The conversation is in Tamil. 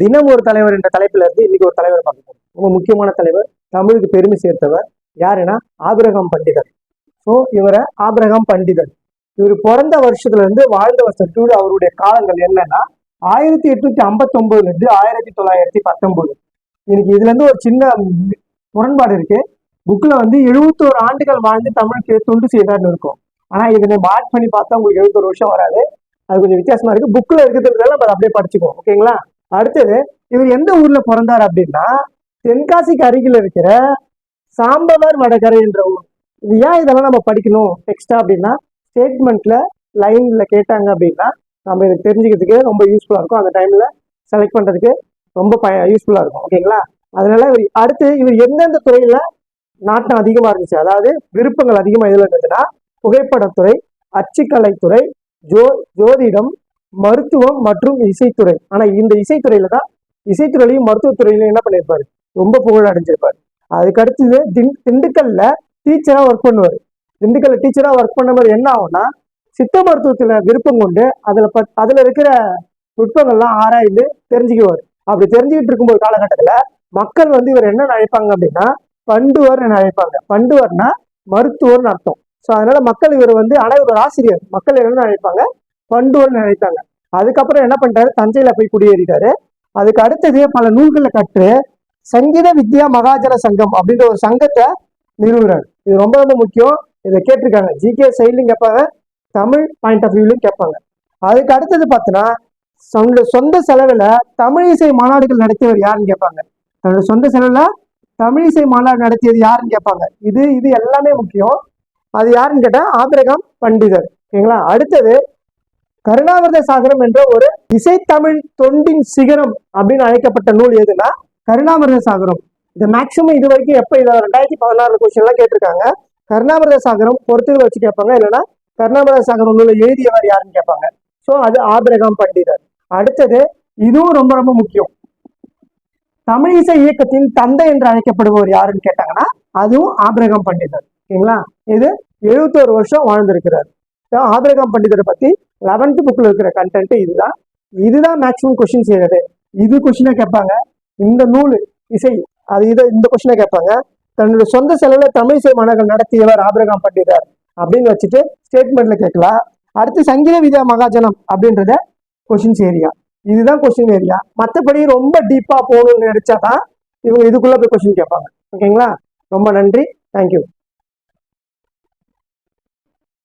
தினம் ஒரு தலைவர் என்ற தலைப்புல இருந்து இன்னைக்கு ஒரு தலைவர் பார்க்க போறோம். ரொம்ப முக்கியமான தலைவர் தமிழுக்கு பெருமை சேர்த்தவர். யாருன்னா ஆபிரகாம் பண்டிதர். ஸோ இவரை ஆபிரகாம் பண்டிதர். இவர் பிறந்த வருஷத்துல இருந்து வாழ்ந்த வருஷத்தோடு அவருடைய காலங்கள் என்னன்னா ஆயிரத்தி எட்நூத்தி ஐம்பத்தி ஒன்பதுல இருந்து ஆயிரத்தி தொள்ளாயிரத்தி பத்தொன்பது எனக்கு இதுல இருந்து ஒரு சின்ன முரண்பாடு இருக்கு. புக்ல வந்து எழுபத்தோரு ஆண்டுகள் வாழ்ந்து தமிழுக்கு தொண்டு செய்தார்னு இருக்கும். ஆனா இதனை மார்க் பண்ணி பார்த்தா உங்களுக்கு எழுபத்தோரு வருஷம் வராது. அது கொஞ்சம் வித்தியாசமா இருக்கு. புக்ல இருக்கிறதுனால நம்ம அப்படியே படிச்சுக்குவோம். ஓகேங்களா அடுத்தது இவர் எந்த ஊர்ல பிறந்தார் அப்படின்னா தென்காசிக்கு அருகில் இருக்கிற சாம்பவர் வடகரை என்ற ஊர். இது ஏன் இதெல்லாம் நம்ம படிக்கணும் டெக்ஸ்டா அப்படின்னா ஸ்டேட்மெண்ட்ல லைன்ல கேட்டாங்க அப்படின்னா நம்ம இதை தெரிஞ்சுக்கிறதுக்கு ரொம்ப யூஸ்ஃபுல்லா இருக்கும். அந்த டைம்ல செலக்ட் பண்றதுக்கு ரொம்ப ப யூஸ்ஃபுல்லா இருக்கும். ஓகேங்களா? அதனால இவர் அடுத்து இவர் எந்தெந்த துறையில நாட்டம் அதிகமா இருந்துச்சு? அதாவது விருப்பங்கள் அதிகமா எதுல இருந்ததுன்னா புகைப்படத்துறை அச்சுக்கலைத்துறை ஜோ ஜோதிடம் மருத்துவம் மற்றும் இசைத்துறை. ஆனா இந்த இசைத்துறையில தான் இசைத்துறையிலையும் மருத்துவத்துறையிலையும் என்ன பண்ணியிருப்பாரு ரொம்ப புகழ் அடைஞ்சிருப்பாரு. அதுக்கு அடுத்தது திண் திண்டுக்கல்ல டீச்சரா ஒர்க் பண்ணுவார். திண்டுக்கல்ல டீச்சரா ஒர்க் பண்ண மாதிரி என்ன ஆகும்னா சித்த மருத்துவத்துல விருப்பம் கொண்டு அதுல ப அதுல இருக்கிற நுட்பங்கள்லாம் ஆராய்ந்து தெரிஞ்சுக்குவார். அப்படி தெரிஞ்சுக்கிட்டு இருக்கும்போது காலகட்டத்துல மக்கள் வந்து இவர் என்ன நினைப்பாங்க அப்படின்னா பண்டுவர் நினைப்பாங்க பண்டுவர்னா மருத்துவர்னு அர்த்தம். ஸோ அதனால மக்கள் இவர் வந்து ஆனால் இவர் ஆசிரியர். மக்கள் என்ன நினைப்பாங்க? பண்டுவர்னு நினைத்தாங்க. அதுக்கப்புறம் என்ன பண்ணிட்டாரு? தஞ்சையில போய் குடியேறிட்டாரு. அதுக்கு அடுத்தது பல நூல்களை கற்று சங்கீத வித்யா மகாஜன சங்கம் அப்படின்ற ஒரு சங்கத்தை நிறுவுறாரு. இது ரொம்ப ரொம்ப முக்கியம். இதை கேட்டிருக்காங்க. ஜிகே சைட்லையும் கேட்பாங்க தமிழ் பாயிண்ட் ஆஃப் வியூலையும் கேட்பாங்க. அதுக்கு அடுத்தது பார்த்தோன்னா சொந்த சொந்த செலவில் தமிழ் இசை மாநாடுகள் நடத்தியவர் யாருன்னு கேட்பாங்க. தன்னுடைய சொந்த செலவில் தமிழ் இசை மாநாடு நடத்தியது யாருன்னு கேட்பாங்க. இது இது எல்லாமே முக்கியம். அது யாருன்னு கேட்டால் ஆபிரகாம் பண்டிதர். ஓகேங்களா? அடுத்தது கருணாவிரத சாகரம் என்ற ஒரு இசைத்தமிழ் தொண்டின் சிகரம் அப்படின்னு அழைக்கப்பட்ட நூல் எதுனா கருணாமிரத சாகரம். இது மேக்சிமம் இது வரைக்கும் எப்போ இதை ரெண்டாயிரத்தி பதினாறு கொஸ்டின் எல்லாம் கேட்டிருக்காங்க. கருணாமிரத சாகரம் பொறுத்துகளை வச்சு கேட்பாங்க. இல்லைன்னா கருணாமிரத சாகரம் நூலை எழுதியவர் யாருன்னு கேட்பாங்க. ஸோ அது ஆபிரகாம் பண்டிதர். அடுத்தது இதுவும் ரொம்ப ரொம்ப முக்கியம். தமிழ் இசை இயக்கத்தின் தந்தை என்று அழைக்கப்படுபவர் யாருன்னு கேட்டாங்கன்னா அதுவும் ஆபிரகாம் பண்டிதர். ஓகேங்களா இது எழுபத்தோரு வருஷம் வாழ்ந்திருக்கிறார். ஆபிரகாம் பண்டிதரை பத்தி லெவன்த் புக்கில் இருக்கிற கண்டென்ட்டு இதுதான். இதுதான் மேக்ஸிமம் கொஷின் செய்யறது இது கொஸ்டினை கேட்பாங்க. இந்த நூல் இசை அது இதை இந்த கொஸ்டினை கேட்பாங்க. தன்னுடைய சொந்த செலவில் தமிழ் இசை மாணவர்கள் நடத்தியவர் ஆபிரகாம் பண்டிதர் அப்படின்னு வச்சுட்டு ஸ்டேட்மெண்ட்ல கேட்கலாம். அடுத்து சங்கீத வித்யா மகாஜனம் அப்படின்றத கொஷின்ஸ் ஏரியா இதுதான் கொஷின் ஏரியா மற்றபடி ரொம்ப டீப்பாக போகணும்னு நினைச்சாதான் இவங்க இதுக்குள்ள போய் கொஷின் கேட்பாங்க. ஓகேங்களா ரொம்ப நன்றி. தேங்க்யூ